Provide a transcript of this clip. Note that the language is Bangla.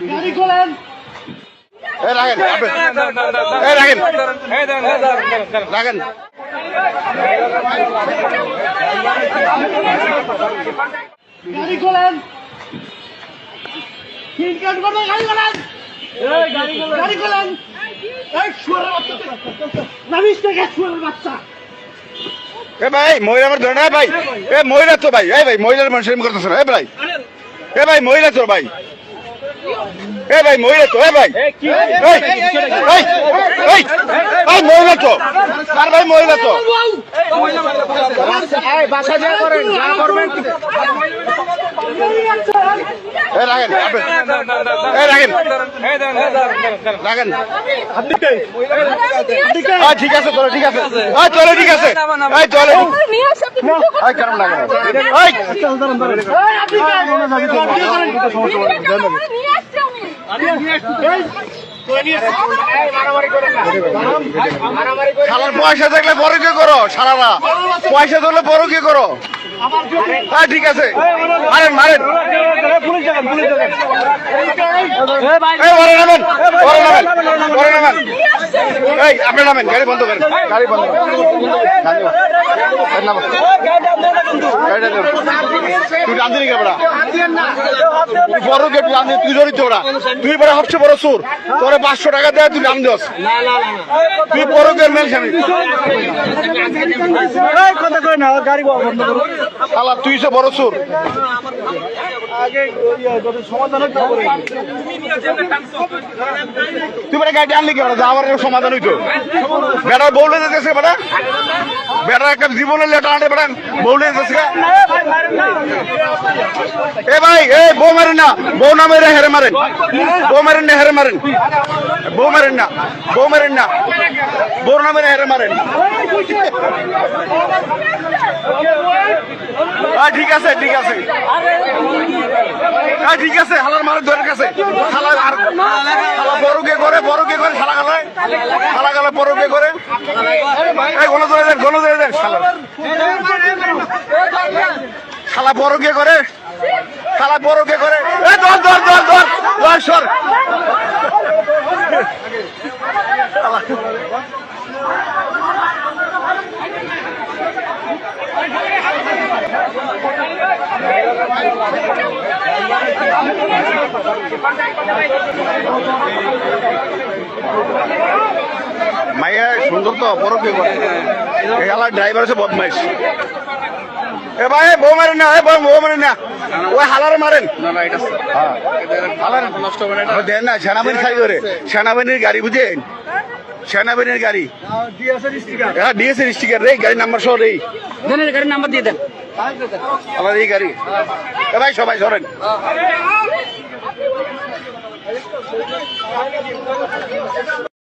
গাড়ি খোলেন। এই রাখেন। এই রাখেন রাখেন। গাড়ি খোলেন। তিন কাজ করবে গাড়ি খোলেন। গাড়ি খোলেন। এই শুয়ারের বাচ্চা নামিস থেকে শুয়ারের বাচ্চা? এ ভাই মহিলা আমার ধরে না ভাই। এ মহিলা তো ভাই। এই ভাই মহিলার মানুষের করতেছে না এ ভাই। এ ভাই মহিলা তো ভাই। এ ভাই মহিলা তো এ ভাই এই, এই, এই, এই, এই, মহিলা তো আর ভাই মহিলা তো বাসা যা করেন যা করবেন ঠিক আছে চলো ঠিক আছে চলো ঠিক আছে এই চলো নিয়ে আসো শালার পয়সা থাকলে বড় কি করো সারারা পয়সা থাকলে বড় কি করো হ্যাঁ ঠিক আছে। মারেন মারেন। এই নামেন আপনি গাড়ি বন্ধ করেন। গাড়ি বন্ধ। তুই বড়া? তুই বড় সবচেয়ে সুর তোরে পাঁচশো টাকা দেয় তুই নাম দিস। তুই বড় কে মেল স্বামী কথা কই না গাড়ি বন্ধ করুন শালা তুই সে বড় সুর হবে তুই বেটা গাড়ি আনলি কে বেটা আমার সমাধান হইতো। বেটা বউলে যেতেছে বেটা। বেটা একটা জীবনের লেটা আনতে বেটা। বউলে যেতেছে। এ ভাই, এ, বউ মারেন না। বউ না মেরে হেরে মারেন। বউ মারেন না, হেরে মারেন। বউ মারেন না, বউ মারেন না। বউ না মেরে হেরে মারেন। ঠিক আছে ঠিক আছে। আ, ঠিক আছে হালার মারের ধরে কাছে হালা আর শালা বড়কে করে বড়কে করে শালা গালায় শালা গালা বড়কে করে। এই গণ ধরে দেন গণ দেন শালা। শালা বড়কে করে। শালা বড়কে করে। এ ধর ধর ধর ধর। ধর সর। মাইয়া সুন্দর তো বড়কে করে? এই শালা ড্রাইভার আছে বদমাইশ। এ ভাই বউ মারেন না এ বউ বউ মারেন না। ওই হালার মারেন। হ্যাঁ। হালার করে দেন না সেনাবাহিনী খাই করে সেনাবাহিনীর গাড়ি বুঝেন? সেনাবাহিনীর গাড়ি। হ্যাঁ ডিএসএর স্টিকার রে গাড়ি নাম্বার সহ রে। গাড়ির নাম্বার দিয়ে দেন। আমার এই গাড়ি। ভাই সবাই ধরেন